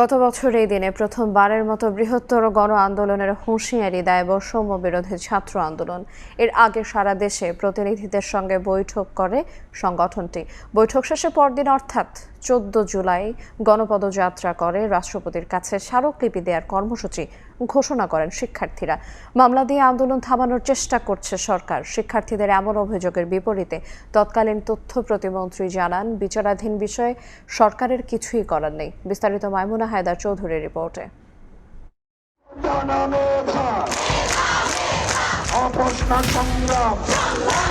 গত বছর এই দিনে প্রথমবারের মতো বৃহত্তর গণ আন্দোলনের হুঁশিয়ারি দেয় বৈষম্য বিরোধী ছাত্র আন্দোলন। এর আগে সারা দেশে প্রতিনিধিদের সঙ্গে বৈঠক করে সংগঠনটি। বৈঠক শেষে পরদিন অর্থাৎ চোদ্দ জুলাই গণপদযাত্রা করে রাষ্ট্রপতির কাছে স্মারকলিপি দেওয়ার কর্মসূচি ঘোষণা করেন শিক্ষার্থীরা। মামলা দিয়ে আন্দোলন থামানোর চেষ্টা করছে সরকার। শিক্ষার্থীদের এমন অভিযোগের বিপরীতে তৎকালীন তথ্য প্রতিমন্ত্রী জানান, বিচারাধীন বিষয়ে সরকারের কিছুই করার নেই। বিস্তারিত মাইমুনা হায়দার চৌধুরীর রিপোর্টে। সংগ্রাম।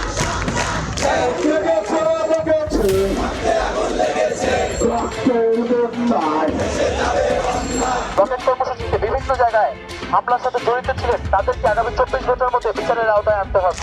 রকেট কর্মসূচিতে বিভিন্ন জায়গায় হামলার সাথে জড়িত ছিলেন, তাদেরকে আগামী চব্বিশ ঘণ্টার মধ্যে বিচারের আওতায় আনতে হবে।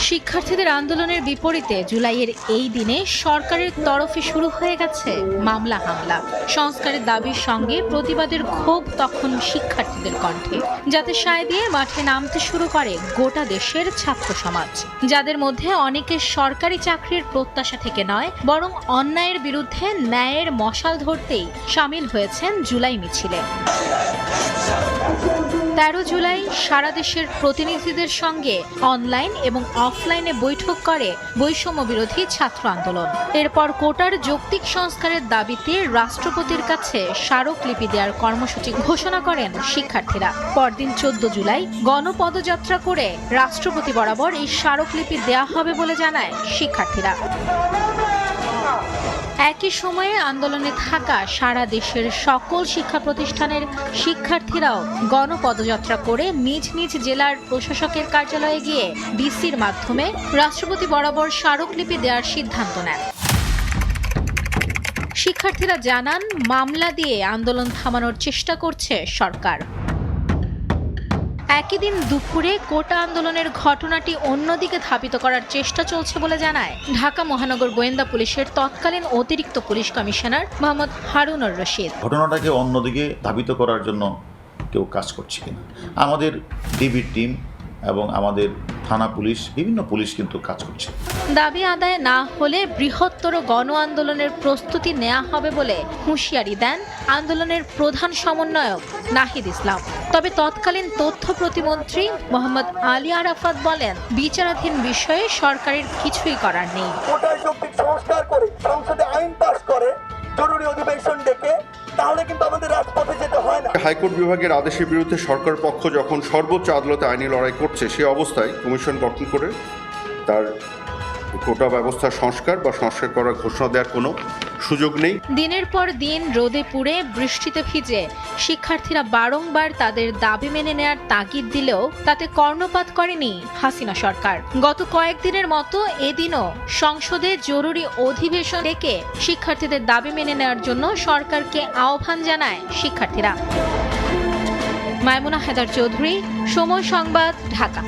শিক্ষার্থীদের আন্দোলনের বিপরীতে জুলাইয়ের এই দিনে সরকারের তরফে শুরু হয়ে গেছে মামলা হামলা। সংস্কারের দাবির সঙ্গে প্রতিবাদের ক্ষোভ তখন শিক্ষার্থীদের কণ্ঠে। যাতে সায় দিয়ে মাঠে নামতে শুরু করে গোটা দেশের ছাত্র সমাজ। যাদের মধ্যে অনেকে সরকারি চাকরির প্রত্যাশা থেকে নয়, বরং অন্যায়ের বিরুদ্ধে ন্যায়ের মশাল ধরতেই সামিল হয়েছেন জুলাই মিছিলে। তেরো জুলাই সারা দেশের প্রতিনিধিদের সঙ্গে অনলাইন এবং অফলাইনে বৈঠক করে বৈষম্য বিরোধী ছাত্র আন্দোলন। এরপর কোটার যৌক্তিক সংস্কারের দাবিতে রাষ্ট্রপতির কাছে স্মারকলিপি দেওয়ার কর্মসূচি ঘোষণা করেন শিক্ষার্থীরা। পরদিন চোদ্দ জুলাই গণপদযাত্রা করে রাষ্ট্রপতি বরাবর এই স্মারকলিপি দেওয়া হবে বলে জানায় শিক্ষার্থীরা। একই সময়ে আন্দোলনে থাকা সারা দেশের সকল শিক্ষা প্রতিষ্ঠানের শিক্ষার্থীরাও গণপদযাত্রা করে নিজ নিজ জেলার প্রশাসকের কার্যালয়ে গিয়ে ডিসির মাধ্যমে রাষ্ট্রপতি বরাবর স্মারকলিপি দেওয়ার সিদ্ধান্ত নেন। শিক্ষার্থীরা জানান, মামলা দিয়ে আন্দোলন থামানোর চেষ্টা করছে সরকার। একই দিন দুপুরে কোটা আন্দোলনের ঘটনাটি অন্যদিকে ধাবিত করার চেষ্টা চলছে বলে জানায়। ঢাকা মহানগর গোয়েন্দা পুলিশের তৎকালীন অতিরিক্ত পুলিশ কমিশনার মোহাম্মদ হারুনুর রশিদ। ঘটনাটাকে অন্যদিকে ধাবিত করার জন্য কেউ কাজ করছে কিনা? আমাদের ডিবির টিম এবং আমাদের থানা পুলিশ, বিভিন্ন পুলিশ কিন্তু কাজ করছে। দাবি আদায় না হলে বৃহত্তর গণ আন্দোলনের প্রস্তুতি নেওয়া হবে বলে হুঁশিয়ারি দেন আন্দোলনের প্রধান সমন্বয়ক নাহিদ ইসলাম। তবে তৎকালীন তথ্য প্রতিমন্ত্রী মোহাম্মদ আলী আরাফাত বলেন বিচারাধীন বিষয়ে সরকারের কিছুই করার নেই। সংস্কার করে সংসদে আইন পাস করে জরুরি অধিবেশন ডেকে তাহলে কিন্তু আমাদের রাজপথে যেতে হয় না। হাইকোর্ট বিভাগের আদেশের বিরুদ্ধে সরকার পক্ষ যখন সর্বোচ্চ আদালতে আইনি লড়াই করছে সে অবস্থায় কমিশন গঠন করে তার কোটা ব্যবস্থার সংস্কার বা সংস্কার করার ঘোষণা দেওয়ার কোনো সুযোগ নেই। দিনের পর দিন রোদে পুড়ে বৃষ্টিতে ভিজে, শিক্ষার্থীরা বারংবার তাদের দাবি মেনে নেয়ার তাগিদ দিলেও তাতে কর্ণপাত করেনি হাসিনা সরকার। গত কয়েকদিনের মতো এদিনও সংসদে জরুরি অধিবেশন ডেকে শিক্ষার্থীদের দাবি মেনে নেওয়ার জন্য সরকারকে আহ্বান জানায় শিক্ষার্থীরা। মাইমুনা হেদার চৌধুরী, সময় সংবাদ, ঢাকা।